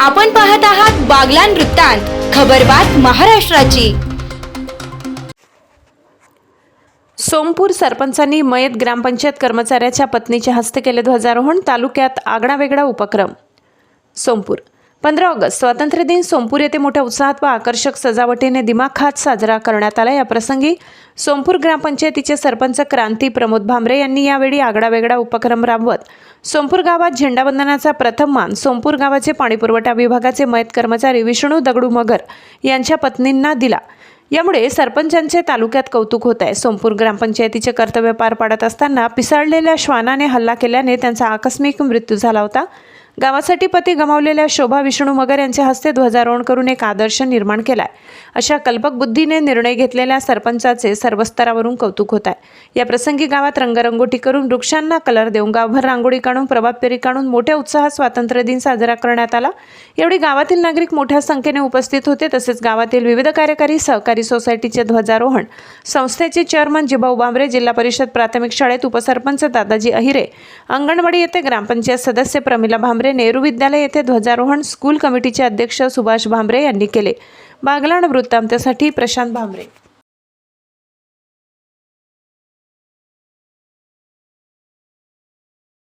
आपण पाहत आहात बागलान वृत्तांत खबरबात महाराष्ट्राची. सोमपूर सरपंचांनी मयत ग्रामपंचायत कर्मचाऱ्याच्या पत्नीच्या हस्ते केले ध्वजारोहण तालुक्यात आगळावेगळा उपक्रम. सोमपूर पंधरा ऑगस्ट स्वातंत्र्य दिन सोमपूर येथे मोठ्या उत्साहात व आकर्षक सजावटीने दिमाखात साजरा करण्यात आला. या प्रसंगी सोमपूर ग्रामपंचायतीचे सरपंच क्रांती प्रमोद भामरे यांनी यावेळी आगळावेगळा उपक्रम राबवत सोमपूर गावात झेंडावंदनाचा प्रथम मान सोमपूर गावाचे पाणीपुरवठा विभागाचे मयत कर्मचारी विष्णू दगडू मगर यांच्या पत्नींना दिला. यामुळे सरपंचांचे तालुक्यात कौतुक होत आहे. सोमपूर ग्रामपंचायतीचे कर्तव्य पार पाडत असताना पिसाळलेल्या श्वानाने हल्ला केल्याने त्यांचा आकस्मिक मृत्यू झाला होता. गावासाठी पती गमावलेल्या शोभा विष्णू मगर यांच्या हस्ते ध्वजारोहण करून एक आदर्श निर्माण केलाय. अशा कल्पक बुद्धीने निर्णय घेतलेल्या सरपंचाचे सर्व स्तरावरून कौतुक होत आहे या प्रसंगी गावात रंगरंगोटी करून वृक्षांना कलर देऊन गावभर रांगोळी काढून प्रभात फेरी काढून मोठ्या उत्साहात स्वातंत्र्य दिन साजरा करण्यात आला. एवढी गावातील नागरिक मोठ्या संख्येने उपस्थित होते तसेच गावातील विविध कार्यकारी सहकारी सोसायटीचे ध्वजारोहण. संस्थेचे चेअरमन जिभाऊ बांबरे जिल्हा परिषद प्राथमिक शाळेत उपसरपंच दादाजी अहिरे अंगणवाडी येथे ग्रामपंचायत सदस्य प्रमिला भांबरे भांबरे नेहरू विद्यालय येथे ध्वजारोहण स्कूल कमिटीचे अध्यक्ष सुभाष भांबरे यांनी केले. बागलाण वृत्तांतासाठी प्रशांत भांबरे